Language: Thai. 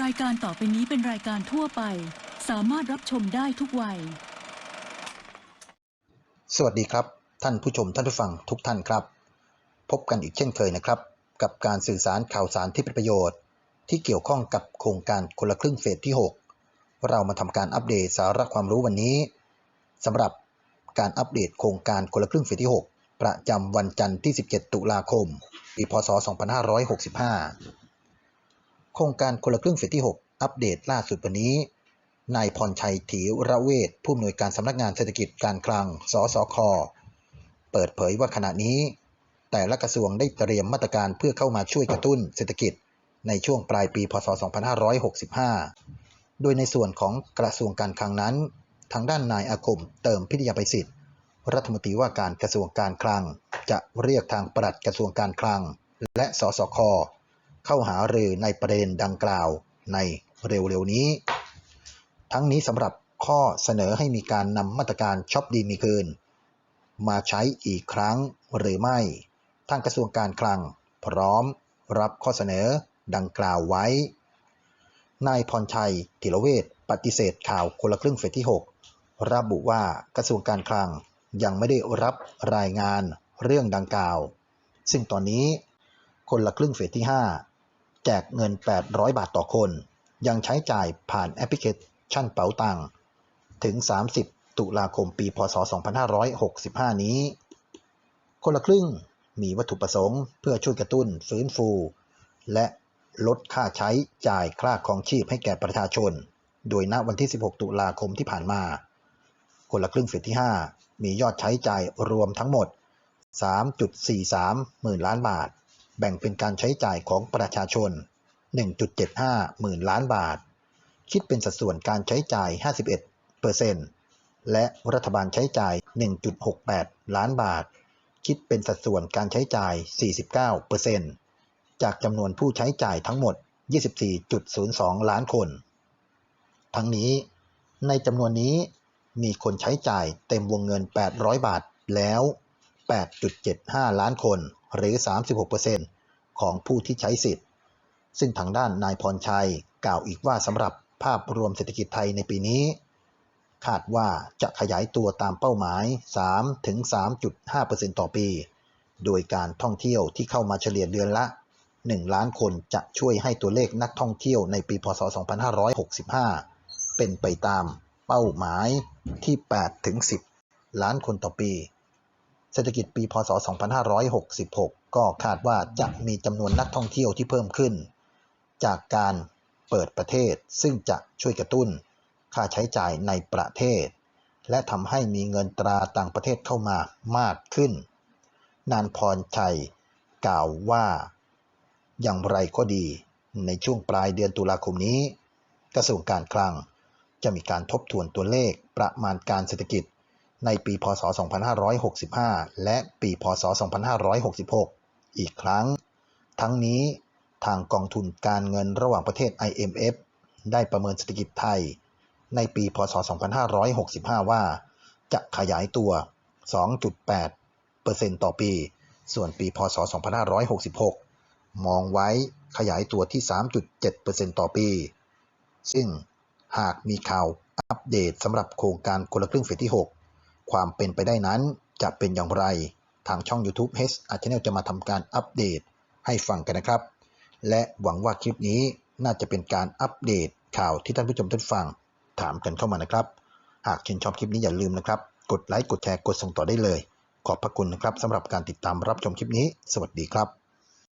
รายการต่อไปนี้เป็นรายการทั่วไป สามารถรับชมได้ทุกวัย สวัสดีครับ ท่านผู้ชมท่านผู้ฟังทุกท่านครับ พบกันอีกเช่นเคยนะครับ กับการสื่อสารข่าวสารที่เป็นประโยชน์ ที่เกี่ยวข้องกับโครงการคนละครึ่งเฟสที่ 6 เรามาทำการอัปเดตสาระความรู้วันนี้สำหรับการอัปเดตโครงการคนละครึ่งเฟสที่ 6 ประจำวันจันทร์ที่ 17 ตุลาคมปีพศ 2565 โครงการคนละครึ่งเฟสที่ 6 อัปเดตล่าสุดวันนี้ นายพรชัยถีระเวทผู้อำนวยการสำนักงานเศรษฐกิจการคลัง สสค เปิดเผยว่าขณะนี้ แต่ละกระทรวงได้เตรียมมาตรการเพื่อเข้ามาช่วยกระตุ้นเศรษฐกิจ ในช่วงปลายปี พศ 2565 โดยในส่วนของกระทรวงการคลังนั้น ทางด้านนายอาคมเติมพิทยาภัยศิษฐ์รัฐมนตรีว่าการกระทรวงการคลัง จะเรียกทางปลัดกระทรวงการคลัง และสสค เข้าหารือในประเด็นดังกล่าวในเร็วๆนี้ ทั้งนี้สำหรับข้อเสนอให้มีการนำมาตรการช็อปดีมีคืน มาใช้อีกครั้งหรือไม่ ทางกระทรวงการคลัง พร้อมรับข้อเสนอดังกล่าวไว้ นายพรชัยธิรเวชปฏิเสธข่าวคนละครึ่งเฟสที่ 6 ระบุว่ากระทรวงการคลังยังไม่ได้รับรายงานเรื่องดังกล่าว ซึ่งตอนนี้คนละครึ่งเฟสที่ 5 แจกเงิน 800 บาทต่อคน ยังใช้จ่ายผ่านแอปพลิเคชันเป๋าตังถึง 30 ตุลาคม ปี พศ 2565 นี้ คนละครึ่งมีวัตถุประสงค์เพื่อช่วยกระตุ้นฟื้นฟู และลดค่าใช้จ่ายค่าครองชีพให้แก่ประชาชน โดยณวันที่ 16 ตุลาคมที่ผ่านมา คนละครึ่งเฟสที่ 5 มียอดใช้จ่ายรวมทั้งหมด 3.43 หมื่นล้านบาท แบ่งเป็นการใช้จ่ายของประชาชน 1.75 หมื่นล้านบาท คิดเป็นสัดส่วนการใช้จ่าย 51%และรัฐบาลใช้จ่าย 1.68 ล้านบาท คิดเป็นสัดส่วนการใช้จ่าย 49%จากจำนวนผู้ใช้จ่ายทั้งหมด 24.02 ล้านคน ทั้งนี้ ในจำนวนนี้มีคนใช้จ่ายเต็มวงเงิน 800 บาทแล้ว 8.75 ล้านคน หรือ 36%ของผู้ที่ใช้สิทธิ์ ซึ่งทางด้านนายพรชัยกล่าวอีกว่าสำหรับภาพรวมเศรษฐกิจไทยในปีนี้ คาดว่าจะขยายตัวตามเป้าหมาย3ถึง3.5%ต่อปี โดยการท่องเที่ยวที่เข้ามาเฉลี่ยเดือนละ 1 ล้านคนจะช่วยให้ตัวเลขนักท่องเที่ยวในปีพศ 2565 เป็นไปตามเป้าหมายที่8ถึง10 ล้านคนต่อปี เศรษฐกิจปีพศ 2566 ก็คาดว่าจะมีจำนวนนักท่องเที่ยวที่เพิ่มขึ้น จากการเปิดประเทศซึ่งจะช่วยกระตุ้นค่าใช้จ่ายในประเทศ และทำให้มีเงินตราต่างประเทศเข้ามามากขึ้น นานพรชัยกล่าวว่า อย่างไรก็ดี ในช่วงปลายเดือนตุลาคมนี้ กระทรวงการคลังจะมีการทบทวนตัวเลขประมาณการเศรษฐกิจ ในปีพศ 2565 และปีพศ 2566 อีกครั้ง ทั้งนี้ทางกองทุนการเงินระหว่างประเทศ IMF ได้ประเมินเศรษฐกิจไทย ในปีพศ 2565 ว่า จะขยายตัว 2.8%ต่อปี ส่วนปีพศ 2566 มองไว้ขยายตัวที่ 3.7%ต่อปี ซึ่งหากมีข่าวอัปเดตสำหรับโครงการคนละครึ่งเฟสที่ 6 ความเป็นไปได้นั้นจะเป็นอย่างไร ทางช่อง YouTube H a Channel จะมาทำการอัปเดตให้ฟังกันนะครับ และหวังว่าคลิปนี้น่าจะเป็นการอัปเดตข่าวที่ท่านผู้ชมท่านฟังถามกันเข้ามานะครับ หากชื่นชอบคลิปนี้อย่าลืมนะครับ กดไลค์กดแชร์กดส่งต่อได้เลย ขอบพระคุณนะครับสำหรับการติดตามรับชมคลิปนี้ สวัสดีครับ